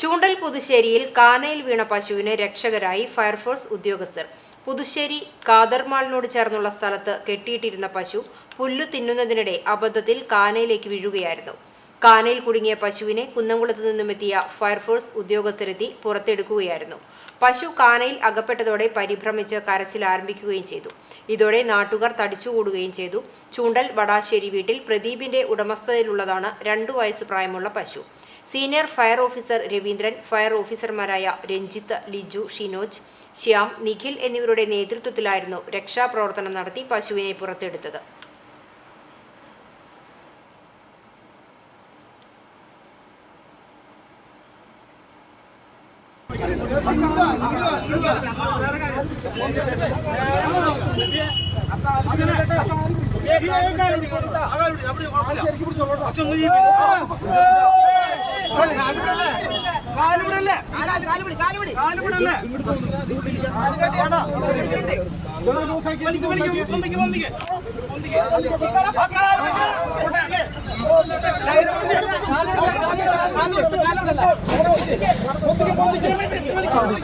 ചൂണ്ടൽ പുതുശ്ശേരിയിൽ കാനയിൽ വീണ പശുവിന് രക്ഷകരായി ഫയർഫോഴ്സ് ഉദ്യോഗസ്ഥർ. പുതുശ്ശേരി കാതർമാളിനോട് ചേർന്നുള്ള സ്ഥലത്ത് കെട്ടിയിട്ടിരുന്ന പശു പുല്ലു തിന്നുന്നതിനിടെ അബദ്ധത്തിൽ കാനയിലേക്ക് വീഴുകയായിരുന്നു. കാനയിൽ കുടുങ്ങിയ പശുവിനെ കുന്നംകുളത്ത് നിന്നുമെത്തിയ ഫയർഫോഴ്സ് ഉദ്യോഗസ്ഥരെത്തി പുറത്തെടുക്കുകയായിരുന്നു. പശു കാനയിൽ അകപ്പെട്ടതോടെ പരിഭ്രമിച്ച് കരച്ചിൽ ആരംഭിക്കുകയും ചെയ്തു. ഇതോടെ നാട്ടുകാർ തടിച്ചുകൂടുകയും ചെയ്തു. ചൂണ്ടൽ വടാശ്ശേരി വീട്ടിൽ പ്രദീപിന്റെ ഉടമസ്ഥതയിലുള്ളതാണ് രണ്ടു വയസ്സ് പ്രായമുള്ള പശു. Senior fire officer Raveendran fire ഓഫീസർമാരായ രഞ്ജിത്ത് ലിജു ഷിനോജ് ശ്യാം നിഖിൽ എന്നിവരുടെ നേതൃത്വത്തിലായിരുന്നു രക്ഷാപ്രവർത്തനം നടത്തി പശുവിനെ പുറത്തെടുത്തത്. കാലുവിടല്ലേ കാലുവിടി കാലുവിടി കാലുവിടല്ലേ ഒന്നിക്ക് ഒന്നിക്ക് പൊന്തിക്ക് ഇവിടെ